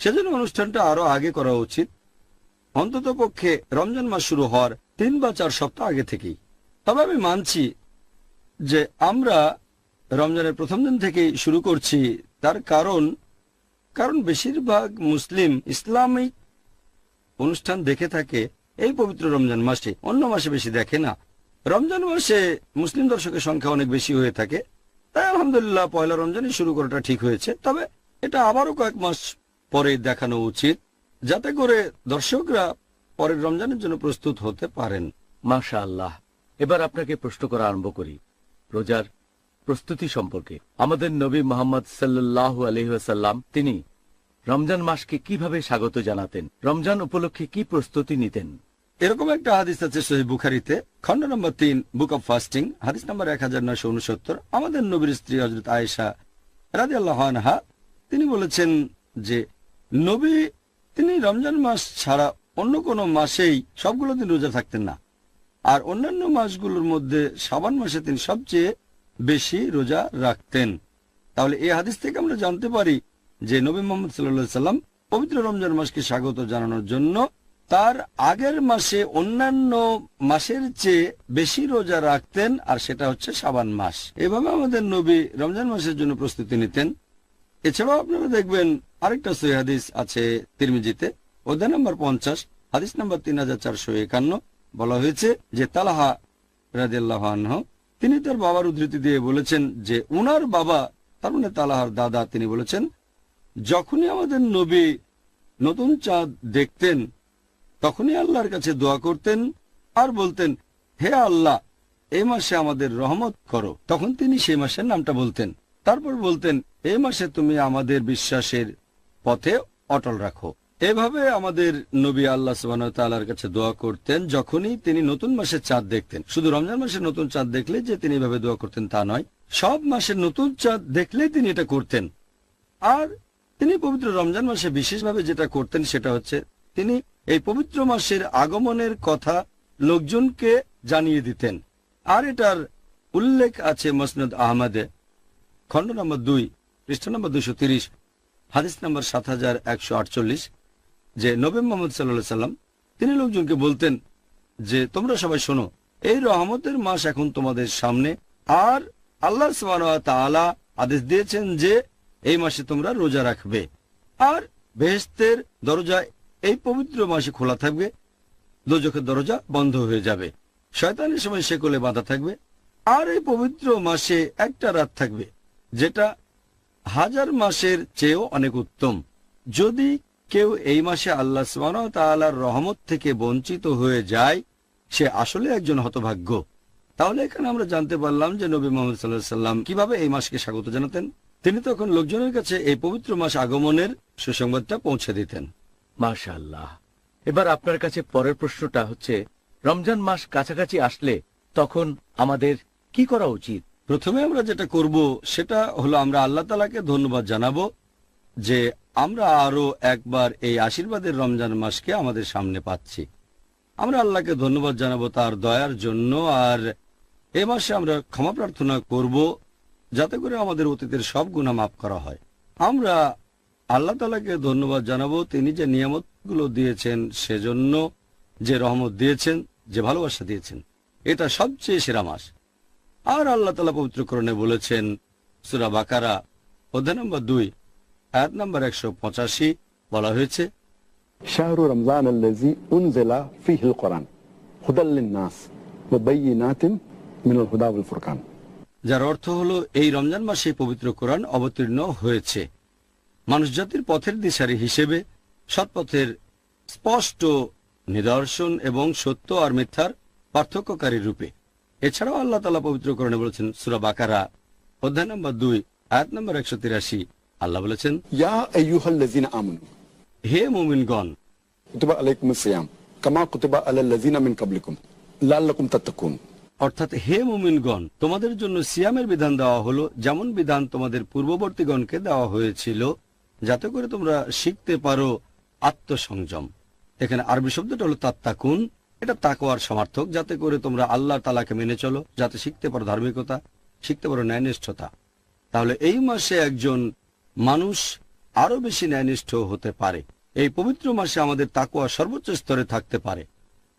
সেজন্য অনুষ্ঠানটা আরও আগে করা উচিত। অন্তত পক্ষে রমজান মাস শুরু হওয়ার তিন বা চার সপ্তাহ আগে থেকেই। তবে আমি মানছি যে আমরা রমজানের প্রথম দিন থেকেই শুরু করছি। তার কারণ কারণ বেশিরভাগ মুসলিম ইসলামিক অনুষ্ঠান দেখে থাকে এই পবিত্র রমজান মাসে, অন্য মাসে বেশি দেখে না। রমজান মাসে মুসলিম দর্শকের সংখ্যা অনেক বেশি হয়ে থাকে। তাই আলহামদুলিল্লাহ পয়লা রমজানই শুরু করাটা ঠিক হয়েছে। তবে এটা আবারও কয়েক মাস পরে দেখানো উচিত যাতে করে দর্শকরা পরের রমজানের জন্য প্রস্তুত হতে পারেন। মাশা আল্লাহ এবার আপনাকে প্রশ্ন করা আরম্ভ করি। রোজার প্রস্তুতি সম্পর্কে। আমাদের নবী মোহাম্মদ সাল্লাহ আলহাসাল্লাম তিনি রমজান মাসকে কীভাবে স্বাগত জানাতেন? রমজান উপলক্ষে কি প্রস্তুতি নিতেন? এরকম একটা হাদিস আছে সহি বুখারিতে খন্ড নম্বর তিন বুক অব ফাস্টিং হাদিস নম্বর এক হাজার নয়শো উনসত্তর। আমাদের নবীর স্ত্রী হজরত আয়েশা রাজি আল্লাহ তিনি বলেছেন যে নবী, তিনি রমজান মাস ছাড়া অন্য কোনো মাসেই সবগুলো দিন রোজা থাকতেন না। আর অন্যান্য মাসগুলোর মধ্যে সাবান মাসে তিনি সবচেয়ে বেশি রোজা রাখতেন। তাহলে এই হাদিস থেকে আমরা জানতে পারি যে নবী মোহাম্মদ সাল্লাম পবিত্র রমজান মাসকে স্বাগত জানানোর জন্য তার আগের মাসে অন্যান্য মাসের চেয়ে বেশি রোজা রাখতেন, আর সেটা হচ্ছে সাবান মাস। এভাবে আমাদের নবী রমজান মাসের জন্য প্রস্তুতি নিতেন। এছাড়াও আপনারা দেখবেন আরেকটা সহি হাদিস আছে তিরমিজিতে। অধ্যায় নম্বর পঞ্চাশ, হাদিস নম্বর তিন হাজার চারশো একান্ন। বলা হয়েছে যে, তালাহা রাজিয়াল্লাহ তিনি তার বাবার উদ্ধৃতি দিয়ে বলেছেন যে, উনার বাবা, তার মানে তালাহার দাদা, তিনি বলেছেন, যখনই আমাদের নবী নতুন চাঁদ দেখতেন, তখনই আল্লাহর কাছে দোয়া করতেন আর বলতেন, হে আল্লাহ এই মাসে আমাদের রহমত করো তখন তিনি সেই মাসের নামটা বলতেন। তারপর বলতেন এই মাসে তুমি আমাদের বিশ্বাসের পথে অটল রাখো। এভাবে আমাদের নবী আল্লাহ সুবাহর কাছে দোয়া করতেন, যখনই তিনি নতুন মাসের চাঁদ দেখতেন। শুধু রমজান মাসের নতুন চাঁদ দেখলে যে তিনি এভাবে দোয়া করতেন তা নয়, সব মাসের নতুন চাঁদ দেখলেই তিনি এটা করতেন। আর তিনি পবিত্র রমজান মাসে বিশেষভাবে যেটা করতেন সেটা হচ্ছে, তিনি এই পবিত্র মাসের আগমনের কথা লোকজনকে জানিয়ে দিতেন। আর এটার উল্লেখ আছে মসনদ আহমদে। খণ্ড নম্বর দুই, পৃষ্ঠ নম্বর দুশো তিরিশ, হাদিস নম্বর সাত হাজার একশো আটচল্লিশ, যে নবী মোহাম্মদ সাল্লাহ সাল্লাম, তিনি লোকজনকে বলতেন যে, তোমরা সবাই শোনো, এই রহমতের মাস এখন তোমাদের সামনে, আর আল্লাহ তাআলা আদেশ দিয়েছেন যে, এই মাসে তোমরা রোজা রাখবে। আর বেহেস্তের দরজা, এই পবিত্র মাসে খোলা থাকবে, দোজখের দরজা বন্ধ হয়ে যাবে। শয়তানের সময় সেকলে বাঁধা থাকবে, আর এই পবিত্র মাসে একটা রাত থাকবে। যেটা হাজার মাসের চেয়েও অনেক উত্তম। যদি কেউ এই মাসে আল্লাহ তাআলার রহমত থেকে বঞ্চিত হয়ে যায়, সে আসলে একজন হতভাগ্য। তাহলে এখানে আমরা জানতে পারলাম যে নবী মোহাম্মদ সাল্লাহ সাল্লাম কীভাবে এই মাসকে স্বাগত জানাতেন। তিনি তখন লোকজনের কাছে এই পবিত্র মাস আগমনের সুসংবাদটা পৌঁছে দিতেন। মাশা আল্লাহ এবার আপনার কাছে পরের প্রশ্নটা হচ্ছে, রমজান মাস কাছাকাছি আসলে তখন আমাদের কি করা উচিত? প্রথমে আমরা যেটা করব, সেটা হলো আমরা আল্লাহ তালাকে ধন্যবাদ জানাব যে আমরা আরও একবার এই আশীর্বাদের রমজান মাসকে আমাদের সামনে পাচ্ছি। আমরা আল্লাহকে ধন্যবাদ জানাব তার দয়ার জন্য, আর এ মাসে আমরা ক্ষমা প্রার্থনা করব যাতে করে আমাদের অতীতের সব গুণা মাফ করা হয়। আমরা আল্লাহ তালাকে ধন্যবাদ জানাব, তিনি যে নিয়ামতগুলো দিয়েছেন সেজন্য, যে রহমত দিয়েছেন, যে ভালোবাসা দিয়েছেন, এটা সবচেয়ে সেরা মাস। আর আল্লাহ তালা পবিত্রকরণে বলেছেন সুরা বাকারা অধ্যায় নম্বর দুই আয়াত নম্বর একশো পঁচাশি বলা হয়েছে শাহরু রমজান আল্লাজি উনজেলা ফিহিল কোরআন হুদাল্লিনাস মুবাইনাতিম মিনাল হুদাউল ফুরকান। যার অর্থ হলো এই রমজান মাসে পবিত্র কোরআন অবতীর্ণ হয়েছে। মানুষ জাতির পথের দিশারি হিসেবে সৎপথের স্পষ্ট নিদর্শন এবং সত্য আর মিথ্যার পার্থক্যকারী রূপে এছাড়াও আল্লাহ তালা পবিত্রকরণে বলেছেন সুরা বাকারা অধ্যায় নম্বর দুই আয়াত নম্বর একশো তিরাশি। আল্লাহ বলেছেন হে মোমিনগণ অর্থাৎ হে মুমিনগণ তোমাদের জন্য সিয়ামের বিধান দেওয়া হলো যেমন বিধান তোমাদের পূর্ববর্তীগণকে দেওয়া হয়েছিল যাতে করে তোমরা শিখতে পারো আত্মসংযম। এখানে আরবি শব্দটা হলো তাত্তাকুন এটা তাকওয়ার সমার্থক, যাতে করে তোমরা আল্লাহ তালাকে মেনে চলো, যাতে শিখতে পারো ধার্মিকতা, শিখতে পারো ন্যায়নিষ্ঠতা। তাহলে এই মাসে একজন মানুষ আরও বেশি ন্যায়নিষ্ঠ হতে পারে। এই পবিত্র মাসে আমাদের তাকুয়া সর্বোচ্চ স্তরে থাকতে পারে।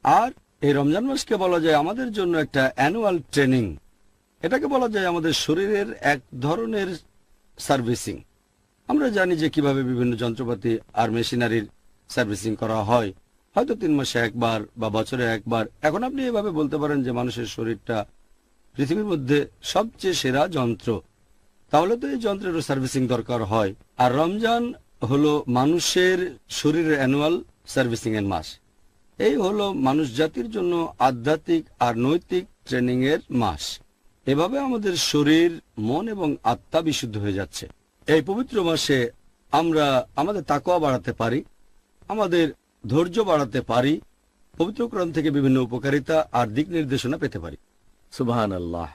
আর এই রমজান মাসকে বলা যায় আমাদের জন্য একটা অ্যানুয়াল ট্রেনিং। এটাকে বলা যায় আমাদের শরীরের এক ধরনের সার্ভিসিং। আমরা জানি যে কীভাবে বিভিন্ন যন্ত্রপাতি আর মেশিনারির সার্ভিসিং করা হয়। হয়তো তিন মাসে একবার বা বছরে একবার। এখন আপনি এভাবে বলতে পারেন যে মানুষের শরীরটা পৃথিবীর মধ্যে সবচেয়ে সেরা যন্ত্র। তাহলে তো এই যন্ত্রেরও সার্ভিসিং দরকার হয়। আর রমজান হলো মানুষের শরীরের অ্যানুয়াল সার্ভিসিং এর মাস। এই হলো মানুষ জাতির জন্য আধ্যাত্মিক আর নৈতিক ট্রেনিং এর মাস। এভাবে আমাদের শরীর, মন এবং আত্মা বিশুদ্ধ হয়ে যাচ্ছে। এই পবিত্র মাসে আমরা আমাদের তাকওয়া বাড়াতে পারি। আমাদের ধৈর্য বাড়াতে পারি, পবিত্র কোরআন থেকে বিভিন্ন উপকারিতা আর দিক নির্দেশনা পেতে পারি। সুবহান আল্লাহ